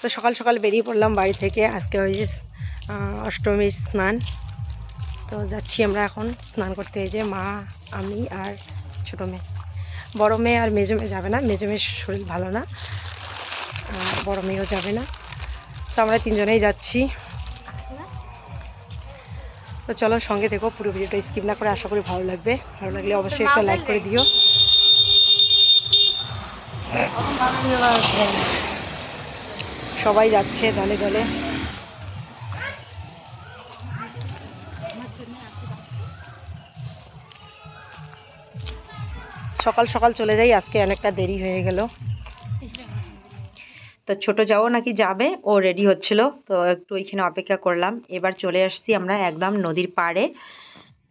তো সকাল সকাল বেরিয়ে পড়লাম বাড়ি থেকে। আজকে হয়েছে অষ্টমীর স্নান। তো যাচ্ছি আমরা এখন স্নান করতে। এই যে মা আমি আর ছোটো মেয়ে। বড়ো মেয়ে আর মেজো মেয়ে যাবে না। মেজো মেয়ের শরীর ভালো না। বড় মেয়েও যাবে না। তো আমরা তিনজনেই যাচ্ছি। তো চলো সঙ্গে দেখো পুরো ভিডিওটা স্কিপ না করে আশা করি ভালো লাগবে। ভালো লাগলে অবশ্যই একটা লাইক করে দিও। সবাই যাচ্ছে দলে দলে। সকাল সকাল চলে যাই, আজকে অনেকটা দেরি হয়ে গেল। তো ছোট যাও নাকি যাবে, ও রেডি হচ্ছিল, তো একটু ওইখানে অপেক্ষা করলাম। এবার চলে আসছি আমরা একদম নদীর পাড়ে।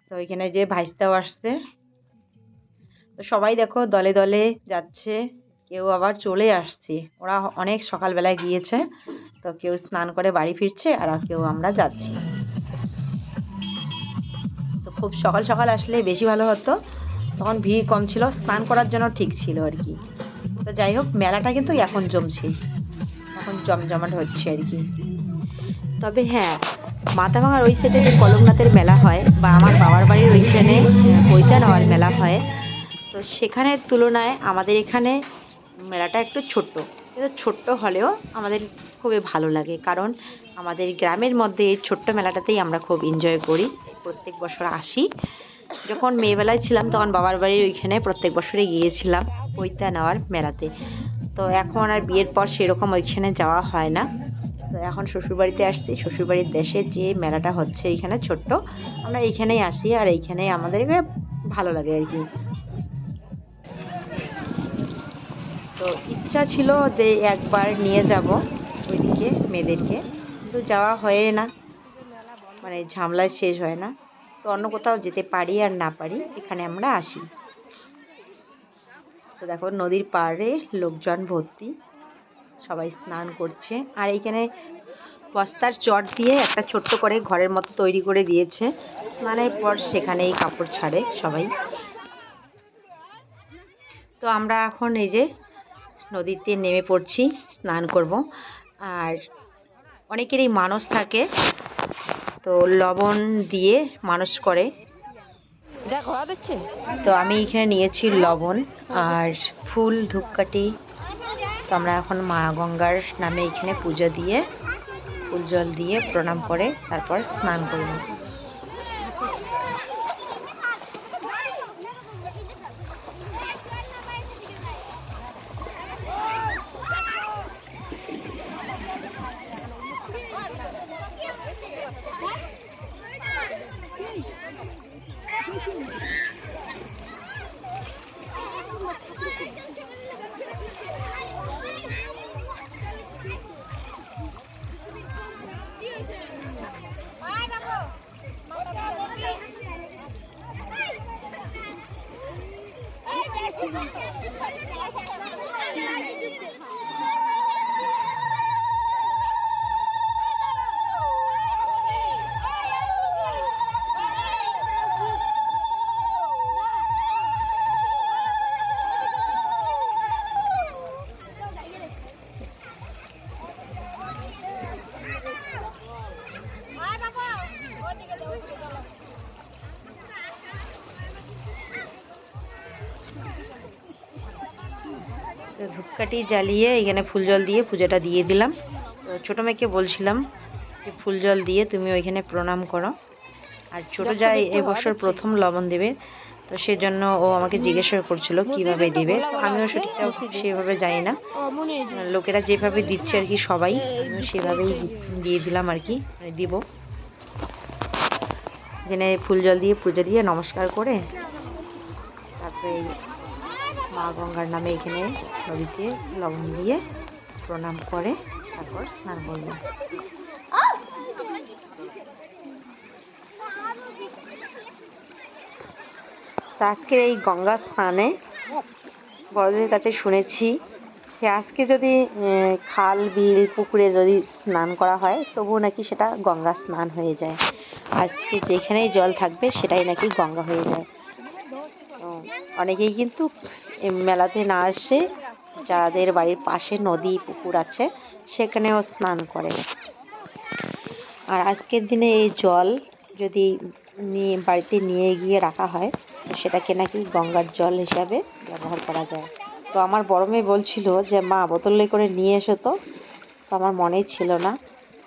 তো ওইখানে যে ভাইস্তাও আসছে। তো সবাই দেখো দলে দলে যাচ্ছে। কেউ আবার চলে আসছে। ওরা অনেক সকালবেলায় গিয়েছে, তো কেউ স্নান করে বাড়ি ফিরছে আর কেউ আমরা যাচ্ছি। তো খুব সকাল সকাল আসলে বেশি ভালো হতো। তখন ভিড় কম ছিল, স্নান করার জন্য ঠিক ছিল আর কি। তো যাই হোক, মেলাটা কিন্তু এখন জমছে। এখন জমজমাট হচ্ছে আর কি। তবে হ্যাঁ মাথাভাঙার ওই সাইডে যে কলমনাথের মেলা হয় বা আমার বাবার বাড়ির ওইখানে বইতা নেওয়ার মেলা হয়, তো সেখানের তুলনায় আমাদের এখানে মেলাটা একটু ছোট্ট। কিন্তু ছোট্ট হলেও আমাদের খুবই ভালো লাগে। কারণ আমাদের গ্রামের মধ্যে এই ছোট্ট মেলাটাতেই আমরা খুব এনজয় করি। প্রত্যেক বছর আসি। যখন মেয়েবেলায় ছিলাম তখন বাবার বাড়ির ওইখানে প্রত্যেক বছরে গিয়েছিলাম পৈতা নেওয়ার মেলাতে। তো এখন আর বিয়ের পর সেরকম ওইখানে যাওয়া হয় না। তো এখন শ্বশুরবাড়িতে আসছি। শ্বশুরবাড়ির দেশে যে মেলাটা হচ্ছে এইখানে ছোট্ট, আমরা এইখানেই আসি। আর এইখানেই আমাদেরকে ভালো লাগে আর কি। তো ইচ্ছা ছিল যে একবার নিয়ে যাব ওইদিকে মেয়েদেরকে, কিন্তু যাওয়া হয় না। মানে ঝামেলায় শেষ হয় না। তো অন্য কোথাও যেতে পারি আর না পারি, এখানে আমরা আসি। তো দেখো নদীর পাড়ে লোকজন ভর্তি, সবাই স্নান করছে। আর এইখানে বস্তার চট দিয়ে একটা ছোট্ট করে ঘরের মতো তৈরি করে দিয়েছে। স্নানের পর সেখানেই কাপড় ছাড়ে সবাই। তো আমরা এখন এই যে নদীতে নেমে পড়ছি স্নান করব। আর অনেকেরই মানস থাকে তো লবণ দিয়ে মানস করে। তো আমি এখানে নিয়েছি লবণ আর ফুল ধূপকাঠি। তো আমরা এখন মা গঙ্গার নামে এখানে পুজো দিয়ে ফুল জল দিয়ে প্রণাম করে তারপর স্নান করব। তো ধূপকাঠি জ্বালিয়ে এখানে ফুল জল দিয়ে পুজোটা দিয়ে দিলাম। তো ছোটো মেয়েকে বলছিলাম যে ফুল জল দিয়ে তুমি ওইখানে প্রণাম করো। আর ছোটো যাই এবছর প্রথম লবণ দেবে তো সেজন্য ও আমাকে জিজ্ঞাসা করছিল কীভাবে দিবে। তো আমিও সঠিকটা সেভাবে জানি না। লোকেরা যেভাবে দিচ্ছে আর কি সবাই আমিও সেভাবেই দিয়ে দিলাম আর কি মানে দিব। এখানে ফুল জল দিয়ে পুজো দিয়ে নমস্কার করে তারপরে মা গঙ্গার নামে এখানে নদীতে লবণ দিয়ে প্রণাম করে, তারপর স্নান করবে। তো আজকের এই গঙ্গা স্নানে বড়দের কাছে শুনেছি যে আজকে যদি খাল, বিল, পুকুরে যদি স্নান করা হয়, তবুও নাকি সেটা গঙ্গা স্নান হয়ে যায়। আজকে যেখানেই জল থাকবে, সেটাই নাকি গঙ্গা হয়ে যায়। অনেকেই কিন্তু মেলাতে না আসে। যাদের বাড়ির পাশে নদী, পুকুর আছে, সেখানেও স্নান করে। আর আজকের দিনে এই জল যদি নিয়ে, বাড়িতে নিয়ে গিয়ে রাখা হয়, তো সেটাকে নাকি গঙ্গার জল হিসাবে ব্যবহার করা যায়। তো আমার বড় মেয়ে বলছিল যে, মা, বোতলে করে নিয়ে এসো তো। তো আমার মনেই ছিল না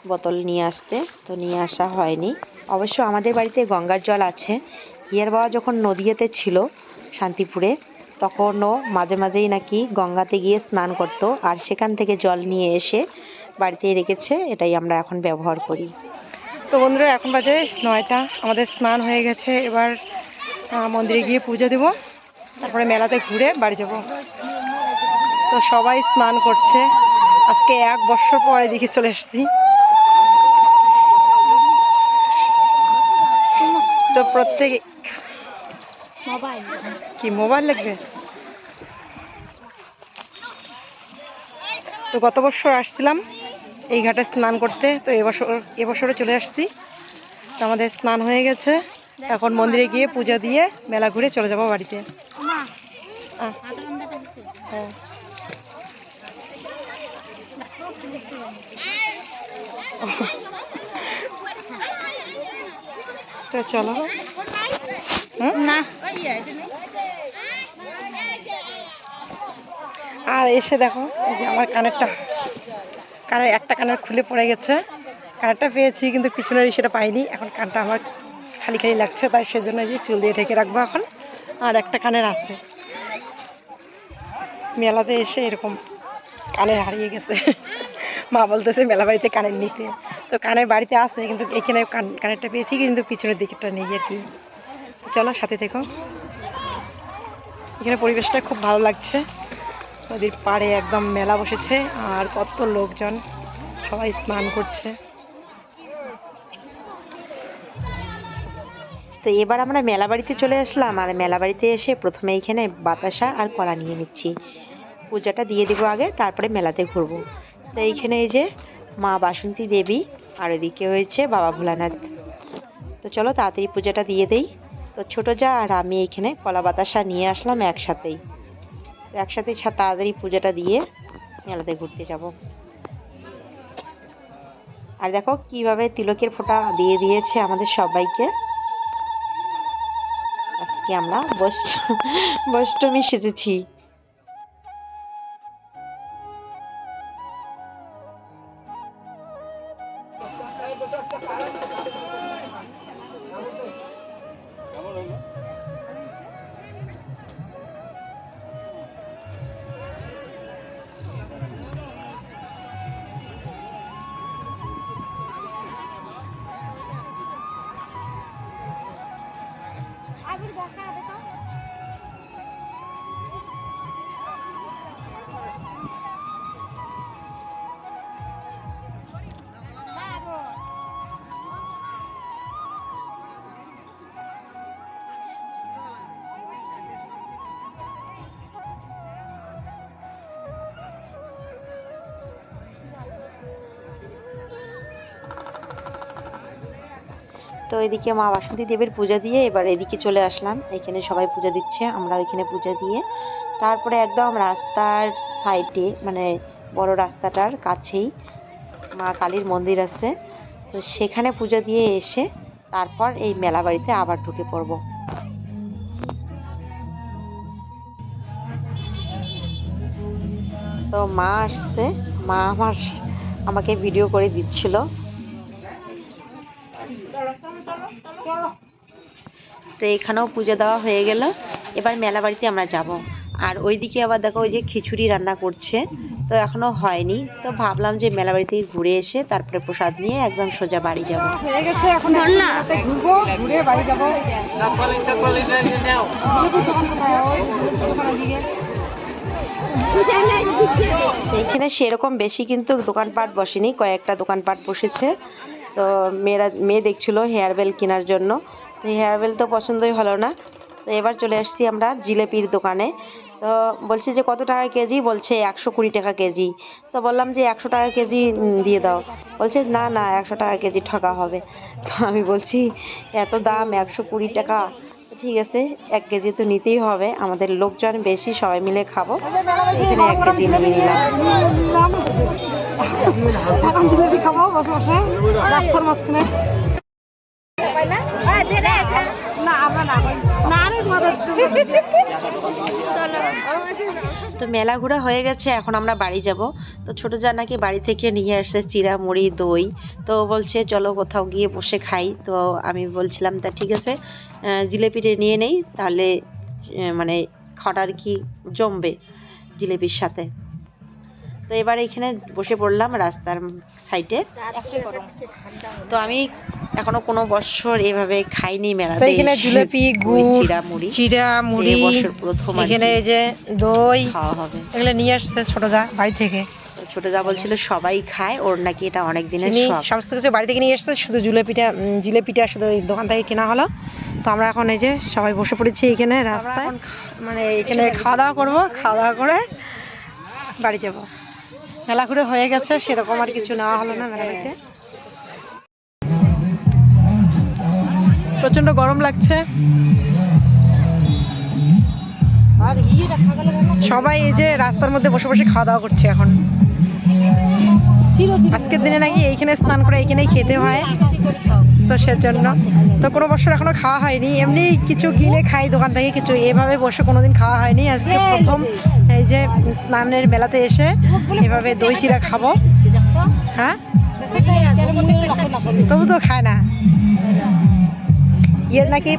বোতল নিয়ে আসতে, তো নিয়ে আসা হয়নি। অবশ্য আমাদের বাড়িতে গঙ্গার জল আছে। হিয়ার বাবা যখন নদীয়াতে ছিল, শান্তিপুরে তখনও মাঝে মাঝেই নাকি গঙ্গাতে গিয়ে স্নান করতো আর সেখান থেকে জল নিয়ে এসে বাড়িতে রেখেছে এটাই আমরা এখন ব্যবহার করি। তো বন্ধুরা এখন বাজে নয়টা। আমাদের স্নান হয়ে গেছে। এবার মন্দিরে গিয়ে পুজো দেব। তারপরে মেলাতে ঘুরে বাড়ি যাব। তো সবাই স্নান করছে। আজকে এক বছর পরে দেখে চলে এসেছি। তো প্রত্যেক কি মোবাইল লাগবে? তো গত বছর আসছিলাম এই ঘাটে স্নান করতে তো এবছর এবছরে চলে আসছি। তো আমাদের স্নান হয়ে গেছে। এখন মন্দিরে গিয়ে পূজা দিয়ে মেলা ঘুরে চলে যাব বাড়িতে। হ্যাঁ। তো চলো। হুম? আর এসে দেখো যে আমার কানেরটা। কানের একটা কানের খুলে পড়ে গেছে। কানেরটা পেয়েছি, কিন্তু পিছনের সেটা পাইনি। এখন কানটা আমার খালি খালি লাগছে, তাই সেজন্য যে চুল দিয়ে ঢেকে রাখব এখন। আর একটা কানের আছে। মেলাতে এসে এরকম কানের হারিয়ে গেছে। মা বলতেছে, মেলা বাড়িতে কানের নিতে। তো কানের বাড়িতে আছে, কিন্তু এখানে কান, কানেরটা পেয়েছি, কিন্তু পিছনের দিকেরটা নেই আর কি। চলো, সাথে দেখো এখানে পরিবেশটা খুব ভালো লাগছে। নদীর পাড়ে একদম মেলা বসেছে আর কত লোকজন সবাই স্নান করছে। তো এবার আমরা মেলা বাড়িতে চলে আসলাম আর মেলা বাড়িতে এসে প্রথমে এইখানে বাতাসা আর কলা নিয়ে নিচ্ছি। পূজাটা দিয়ে দিব আগে, তারপরে মেলাতে ঘুরবো। তো এইখানে এই যে মা বাসন্তী দেবী আর ওইদিকে হয়েছে বাবা ভোলানাথ। তো চলো তাড়াতাড়ি পূজাটা দিয়ে দেই। তো ছোটো যা আর আমি এইখানে কলা বাতাসা নিয়ে আসলাম একসাথেই। একসাথে তাড়াতাড়ি পূজাটা দিয়ে মেলাতে ঘুরতে যাব। আর দেখো কীভাবে তিলকের ফোঁটা দিয়ে দিয়েছে আমাদের সবাইকে। আজকে আমরা বৈষ্ণ বৈষ্টমী সেজেছি। তো এদিকে মা বাসন্তী দেবীর পূজা দিয়ে এবার এদিকে চলে আসলাম। এখানে সবাই পূজা দিচ্ছে আমরা এখানে পূজা দিয়ে। তারপরে একদম রাস্তার সাইডে মানে বড় রাস্তাটার কাছেই মা কালীর মন্দির আছে। তো সেখানে পূজা দিয়ে এসে তারপর এই মেলা বাড়িতে আবার ঢুকে পড়ব। তো মা আসছে, মা আমার আমাকে ভিডিও করে দিচ্ছিল। তো এখানেও পুজো দেওয়া হয়ে গেল। এবার মেলা বাড়িতে আমরা যাব। আর ওইদিকে আবার দেখো ওই যে খিচুড়ি রান্না করছে। তো এখনও হয়নি। তো ভাবলাম যে মেলা বাড়ি থেকে ঘুরে এসে তারপরে প্রসাদ নিয়ে একদম সোজা বাড়ি যাব। হয়ে গেছে এখন ঘুরবো ঘুরে বাড়ি যাব। এখানে সেরকম বেশি কিন্তু দোকানপাট বসেনি। কয়েকটা দোকানপাট বসেছে। তো মেয়েরা মেয়ে দেখছিল হেয়ার বেল কেনার জন্য। তো হেয়ার বেল তো পছন্দই হলো না। তো এবার চলে আসছি আমরা জিলেপির দোকানে। তো বলছি যে কত টাকা কেজি? বলছে একশো কুড়ি টাকা কেজি। তো বললাম যে একশো টাকা কেজি দিয়ে দাও। বলছে না না একশো টাকা কেজি ঠকা হবে। তো আমি বলছি এত দাম একশো কুড়ি টাকা? ঠিক আছে এক কেজি তো নিতেই হবে। আমাদের লোকজন বেশি সবাই মিলে খাব। এখানে এক কেজি নিয়ে নিলাম। এখন খাব বসে বসে রাস্তার মাঝখানে। তো মেলা ঘোরা হয়ে গেছে, এখন আমরা বাড়ি যাব। তো ছোট যা নাকি বাড়ি থেকে নিয়ে আসছে চিড়া মুড়ি, দই। তো বলছে, চলো কোথাও গিয়ে বসে খাই। তো আমি বলছিলাম, তা ঠিক আছে জিলেপিটা নিয়ে নেই, তাহলে মানে খাওয়াটা আর কি জমবে জিলেপির সাথে। তো এবার এখানে বসে পড়লাম রাস্তার সাইডে। তো আমি এখনও কোনো বছর এভাবে খাইনি মেলাতে এখানে জিলেপি গুড় চিড়া মুড়ি। চিড়া মুড়ি বছর প্রথম এখানে এই যে দই খাওয়া হবে। এগুলো নিয়ে আসছে ছোট যা বাড়ি থেকে। ছোট যা বলছিল সবাই খায় ওর নাকি এটা অনেক দিনের শখ। সমস্ত কিছু বাড়ি থেকে নিয়ে এসছে শুধু জিলেপিটা জিলেপিটা শুধু ওই দোকান থেকে কেনা হলো। তো আমরা এখন এই যে সবাই বসে পড়েছি এখানে রাস্তায়। মানে এখানে খাওয়া দাওয়া করব খাওয়া দাওয়া করে বাড়ি যাব। মেলা ঘুরে হয়ে গেছে সেরকম আর কিছু নেওয়া হলো না মেলা বাড়িতে প্রচণ্ড গরম লাগছে। সবাই এই যে রাস্তার মধ্যে বসে বসে খাওয়া দাওয়া করছে এখন। আজকের দিনে নাকি এইখানে স্নান করে এইখানেই খেতে হয়। তো সেজন্য। তো কোনো বছর এখনও খাওয়া হয়নি। এমনি কিছু কিনে খাই দোকান থেকে কিছু এভাবে বসে কোনোদিন খাওয়া হয়নি। আজকে প্রথম এই যে স্নানের মেলাতে এসে এভাবে দই চিরা খাব। হ্যাঁ? তবু তো খায় না। ইয়ের নাকি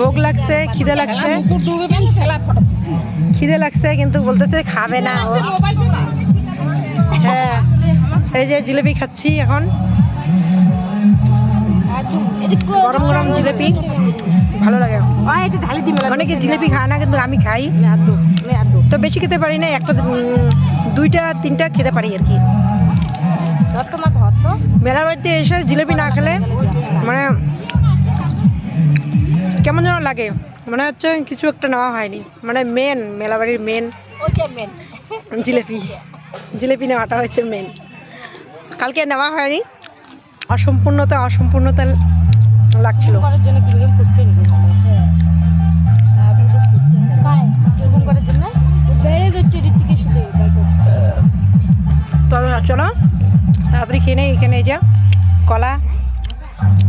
ভোগ লাগছে খিদে লাগছে। খিদে লাগছে কিন্তু বলতেছে খাবে না ও। হ্যাঁ এই যে জিলেপি খাচ্ছি এখন। গরম গরম জিলেপি ভালো লাগে। অনেকে জিলেপি খায় না কিন্তু আমি খাই। তো বেশি খেতে পারি না একটা দুইটা তিনটা খেতে পারি আর কি। মেলা বাড়িতে এসে জিলেপি না খেলে মানে কেমন যেন লাগে। মনে হচ্ছে কিছু একটা নেওয়া হয়নি। মানে মেন মেলাবাড়ির মেন জিলেপি। জিলেপি নেওয়াটা হয়েছে মেন কালকে নেওয়া হয়নি। অসম্পূর্ণতা অসম্পূর্ণতা লাগছিল। তো চলো তাড়াতাড়ি খেয়ে নেই এখানে এই যে কলা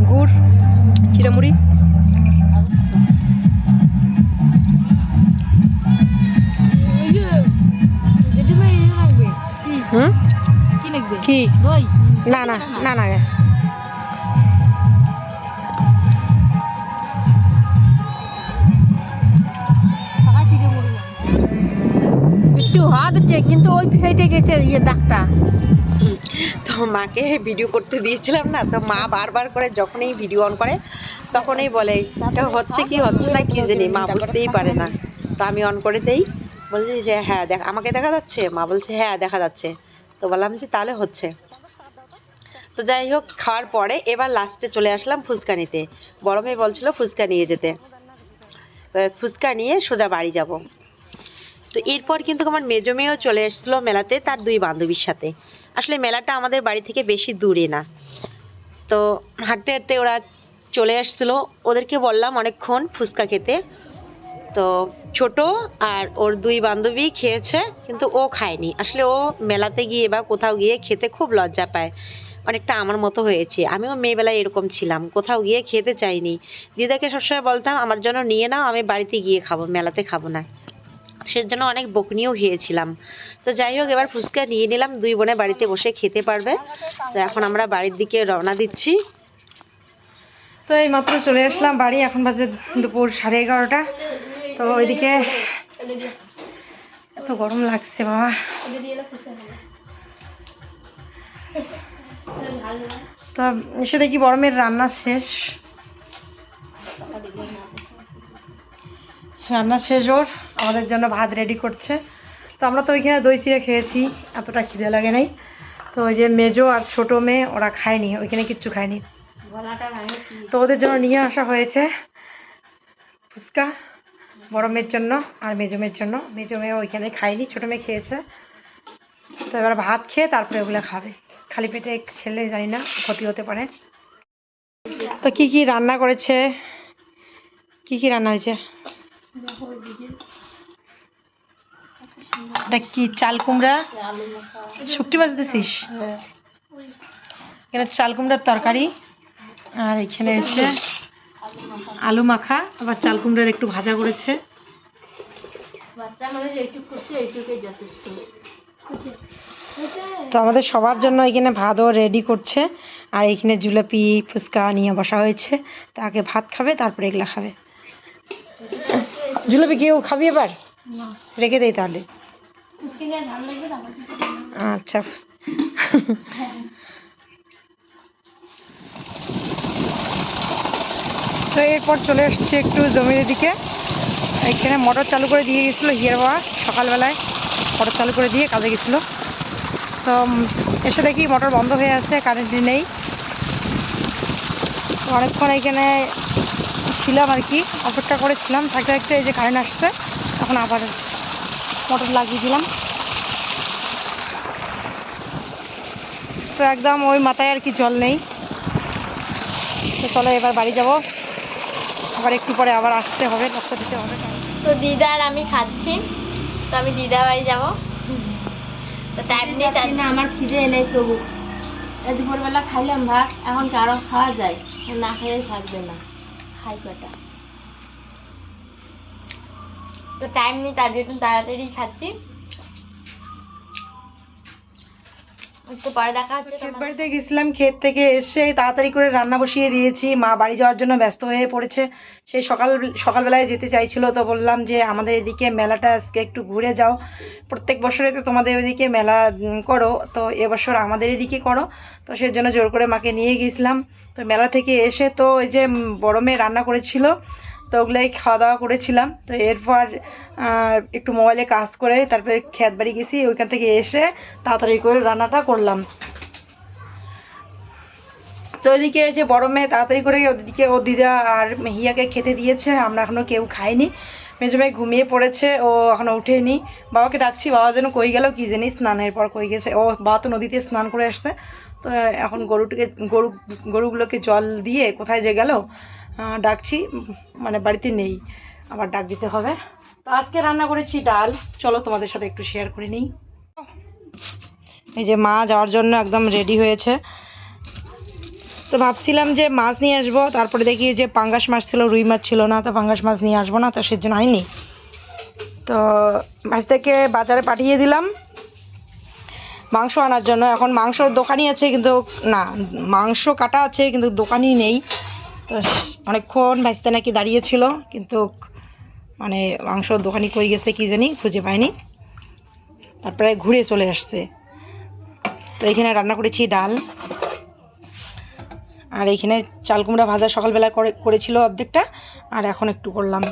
গুড় চিড়ামুড়ি। কি? না না না না একটু হাত হচ্ছে কিন্তু ওই সাইডে গেছে ইয়ে দাগটা। তো মাকে ভিডিও করতে দিয়েছিলাম না তো মা বারবার করে যখনই ভিডিও অন করে তখনই বলে হচ্ছে কি হচ্ছে না কি জানি মা বুঝতেই পারে না। তো আমি অন করে দেই বলছি যে হ্যাঁ দেখ আমাকে দেখা যাচ্ছে? মা বলছে হ্যাঁ দেখা যাচ্ছে। তো বললাম যে তাহলে হচ্ছে। তো যাই হোক, খাওয়ার পরে এবার লাস্টে চলে আসলাম ফুচকা নিতে। বড় মেয়ে বলছিল ফুচকা নিয়ে যেতে। ফুচকা নিয়ে সোজা বাড়ি যাব। তো এরপর কিন্তু আমার মেজো মেয়েও চলে এসেছিল মেলাতে, তার দুই বান্ধবীর সাথে। আসলে মেলাটা আমাদের বাড়ি থেকে বেশি দূরে না। তো হাঁটতে হাঁটতে ওরা চলে আসছিল ওদেরকে বললাম অনেকক্ষণ ফুচকা খেতে। তো ছোট আর ওর দুই বান্ধবী খেয়েছে, কিন্তু ও খায়নি। আসলে ও মেলাতে গিয়ে বা কোথাও গিয়ে খেতে খুব লজ্জা পায়। অনেকটা আমার মতো হয়েছে। আমিও মেয়েবেলায় এরকম ছিলাম, কোথাও গিয়ে খেতে চাইনি। দিদাকে সবসময় বলতাম, আমার জন্য নিয়ে নাও, আমি বাড়িতে গিয়ে খাব, মেলাতে খাব না। সেজন্য অনেক বকনিও খেয়েছিলাম। তো যাই হোক, এবার ফুচকা নিয়ে নিলাম, দুই বোনে বাড়িতে বসে খেতে পারবে। তো এখন আমরা বাড়ির দিকে রওনা দিচ্ছি। তো এই মাত্র চলে আসলাম বাড়ি, এখন বাজে দুপুর সাড়ে এগারোটা। তো ওইদিকে এত গরম লাগছে বাবা। তো এসে দেখি গরমের রান্না শেষ। রান্না শেষ ওর আমাদের জন্য ভাত রেডি করছে। তো আমরা তো ওইখানে দই চিড়ে খেয়েছি এতটা খিদে লাগে নাই। তো ওই যে মেজো আর ছোটো মেয়ে ওরা খায়নি ওইখানে কিচ্ছু খায়নি। তো ওদের জন্য নিয়ে আসা হয়েছে ফুচকা। বড় মেয়ের জন্য আর মেজো মেয়ের জন্য। মেজো মেয়ে ওইখানে খায়নি ছোটো মেয়ে খেয়েছে। তো এবার ভাত খেয়ে তারপরে ওগুলো খাবে। খালি পেটে খেলে জানি না ক্ষতি হতে পারে। তো কি কি রান্না করেছে? কি কি রান্না হয়েছে? এটা কি চাল কুমড়া? শুকটি মাছ দিছিস? এখানে চাল কুমড়ার তরকারি। আর এখানে হচ্ছে আলু মাখা আবার চাল কুমড়ার একটু ভাজা করেছে। বাচ্চা মানুষ এইটুকু করছে এইটুকুই যথেষ্ট। তো আমাদের সবার জন্য এখানে ভাতও রেডি করছে। আর এখানে জিলাপি ফুচকা নিয়ে বসা হয়েছে। তো আগে ভাত খাবে তারপরে এগুলা খাবে। জিলাপি কেউ খাবি এবার? রেখে দেই তাহলে। আচ্ছা তো এরপর চলে এসছি একটু জমির দিকে এখানে মোটর চালু করে দিয়ে গেছিল হিয়ার বাবা সকালবেলায়। মোটর চালু করে দিয়ে কাজে গেছিল। তো এসে দেখি মোটর বন্ধ হয়ে আছে কারেন্ট নেই। অনেকক্ষণ এখানে ছিলাম আর কি, অপেক্ষা করেছিলাম। থাকতে থাকতে এই যে কারেন্ট আসছে, এখন আবার মোটর লাগিয়ে দিলাম। তো একদম ওই মাথায় আর কি জল নেই। তো চলো এবার বাড়ি যাব। আবার একটু পরে আবার আসতে হবে লক্ষ্য দিতে হবে। তো দিদা আর আমি খাচ্ছি। তো আমি দিদা বাড়ি যাব। তো টাইম নেই তার না আমার খিদে নেই তবু। এই দুপুরবেলা খাইলাম ভাত এখন কি আরও খাওয়া যায় না খেয়ে থাকবে না। খাই কটা। তো টাইম নেই তার জন্য তাড়াতাড়ি খাচ্ছি। একটু পরে দেখা হচ্ছে ক্ষেত বাড়িতে গেছিলাম ক্ষেত থেকে এসে তাড়াতাড়ি করে রান্না বসিয়ে দিয়েছি। মা বাড়ি যাওয়ার জন্য ব্যস্ত হয়ে পড়েছে। সেই সকাল সকালবেলায় যেতে চাইছিল তো বললাম যে আমাদের এদিকে মেলাটা আজকে একটু ঘুরে যাও। প্রত্যেক বছরে তো তোমাদের ওইদিকে মেলা করো তো এবছর আমাদের এদিকে করো। তো সেই জন্য জোর করে মাকে নিয়ে গেছিলাম। তো মেলা থেকে এসে তো ওই যে বড় মেয়ে রান্না করেছিল তো ওগুলাই খাওয়া দাওয়া করেছিলাম। তো এরপর একটু মোবাইলে কাজ করে তারপরে খেত বাড়ি গেছি, ওইখান থেকে এসে তাড়াতাড়ি করে রান্নাটা করলাম। তো ওইদিকে যে বড় মেয়ে তাড়াতাড়ি করে ওদিকে ও দিদা আর মেহিয়াকে খেতে দিয়েছে, আমরা এখনও কেউ খাইনি। মেজো মেয়ে ঘুমিয়ে পড়েছে, ও এখনও উঠেনি। বাবাকে ডাকছি, বাবা যেন কই গেল, কি জানি স্নানের পর কই গেছে। ও বাবা তো নদীতে স্নান করে আসছে। তো এখন গরুটিকে, গরু, গরুগুলোকে জল দিয়ে কোথায় যে গেল ডাকছি মানে বাড়িতে নেই, আবার ডাক দিতে হবে। তো আজকে রান্না করেছি ডাল। চলো তোমাদের সাথে একটু শেয়ার করে নিই। এই যে মা যাওয়ার জন্য একদম রেডি হয়েছে। তো ভাবছিলাম যে মাছ নিয়ে আসব, তারপরে দেখি যে পাঙ্গাস মাছ ছিল, রুই মাছ ছিল না, তো পাঙ্গাস মাছ নিয়ে আসব না, তো সেজন্য হয়নি। তো মাছ থেকে বাজারে পাঠিয়ে দিলাম। মাংস আনার জন্য, এখন মাংস দোকানই আছে, কিন্তু না, মাংস কাটা আছে, কিন্তু দোকানই নেই। তো অনেকক্ষণ ভাজতে নাকি দাঁড়িয়েছিল কিন্তু মানে মাংস দোকানি কই গেছে কি জানি, খুঁজে পাইনি তারপরে ঘুরে চলে আসছে। তো এখানে রান্না করেছি ডাল। আর এইখানে চাল কুমড়া ভাজা সকালবেলা করে, করেছিল অর্ধেকটা, আর এখন একটু করলাম।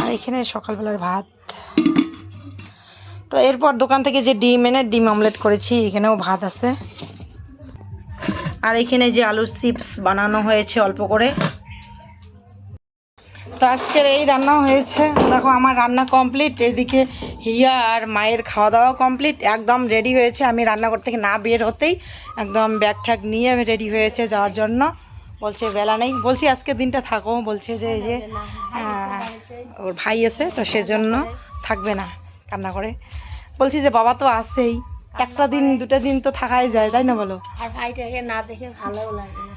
আর এখানে সকালবেলার ভাত। তো এরপর দোকান থেকে যে ডিম এনে, ডিম অমলেট করেছি, এখানেও ভাত আছে। আর এখানে যে আলুর চিপস বানানো হয়েছে অল্প করে। তো আজকের এই রান্না হয়েছে। দেখো, আমার রান্না কমপ্লিট এদিকে হিয়া আর মায়ের খাওয়া দাওয়া কমপ্লিট একদম রেডি হয়েছে। আমি রান্নাঘর থেকে না বের হতেই একদম ব্যাগ ঠ্যাগ নিয়ে রেডি হয়েছে যাওয়ার জন্য। বলছে, বেলা নেই। বলছি, আজকে দিনটা থাকো। বলছে যে, এই যে ওর ভাই আছে তো সেজন্য থাকবে না কান্না করে বলছি যে, বাবা তো আছেই। একটা দিন দুটা দিন তো থাকাই যায় তাই না বলো? আর ভাইটাকে না দেখে ভালোও লাগে না।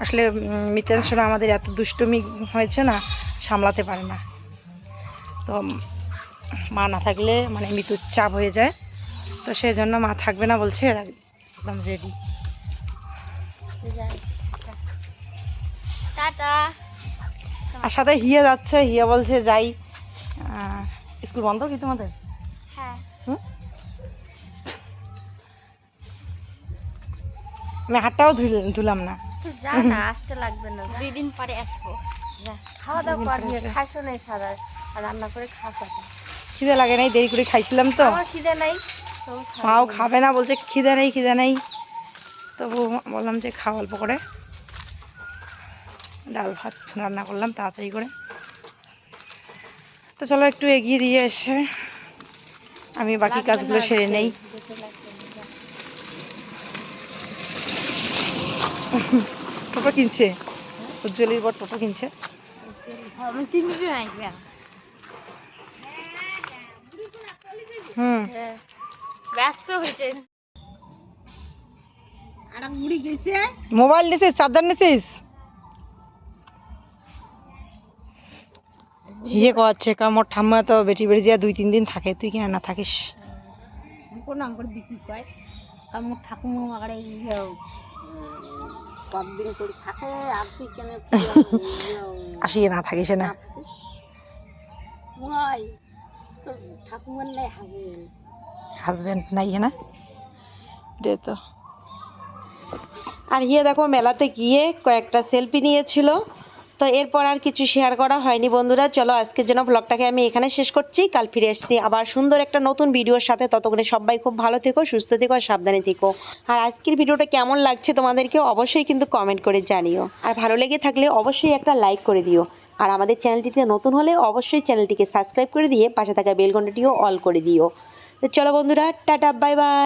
আসলে উম, মিতের আমাদের এত দুষ্টুমি হয়েছে না সামলাতে পারে না। তো মা না থাকলে মানে মৃত্যুর চাপ হয়ে যায়। তো সেই জন্য মা থাকবে না বলছে একদম রেডি। আর সাথে হিয়া যাচ্ছে হিয়া বলছে যাই। স্কুল বন্ধ কি তোমাদের? হ্যাঁ। আমি হাতটাও ধুলাম না। যা না আসতে লাগবে না দুই দিন পরে আসব। খাওয়া দাওয়া করবি খাইছো নাই সারা রান্না করে খাওয়া খিদে লাগে নাই দেরি করে খাইছিলাম তো। আমার খিদে নাই তবু মাও খাবে না বলছে খিদে নেই খিদে নেই। তবু বললাম যে খাও অল্প করে। ডাল ভাত রান্না করলাম তাড়াতাড়ি করে। তো চলো একটু এগিয়ে দিয়ে এসে আমি বাকি কাজগুলো সেরে নেই। টোটো কিনছে। উজ্জ্বলির বর টোটো কিনছে। হুম। ব্যস্ত হয়েছে। আর মুড়ি গেছে মোবাইল নিছিস চার্জার নিছিস? ইয়ে করছে কারণ মোর ঠাম্মা তো বেটি বেড়ে যা দুই তিন দিন থাকে তুই কিনা না থাকিস? কোন আমার বিক্রি কয় আমার ঠাকুমা আমার কতদিন করে থাকে আর তুই কেন আসিয়ে না থাকিস না। ঠাকুমার নাই হাসবেন হাজবেন্ড নাই না? দে তো। আর ইয়ে দেখো মেলাতে গিয়ে কয়েকটা সেলফি নিয়েছিল। তো এরপর আর কিছু শেয়ার করা হয়নি, বন্ধুরা। চলো আজকের জন্য ব্লগটাকে আমি এখানে শেষ করছি। কাল ফিরে এসেছি আবার সুন্দর একটা নতুন ভিডিওর সাথে। ততক্ষণে সবাই খুব ভালো থেকো, সুস্থ থেকো আর সাবধানে থেকো। আর আজকের ভিডিওটা কেমন লাগছে তোমাদেরকে অবশ্যই কিন্তু কমেন্ট করে জানিও। আর ভালো লেগে থাকলে অবশ্যই একটা লাইক করে দিও। আর আমাদের চ্যানেলটিতে নতুন হলে অবশ্যই চ্যানেলটিকে সাবস্ক্রাইব করে দিয়ে পাশে থাকা বেলকন্টাটিও অল করে দিও। তো চলো বন্ধুরা, টাটা বাই বাই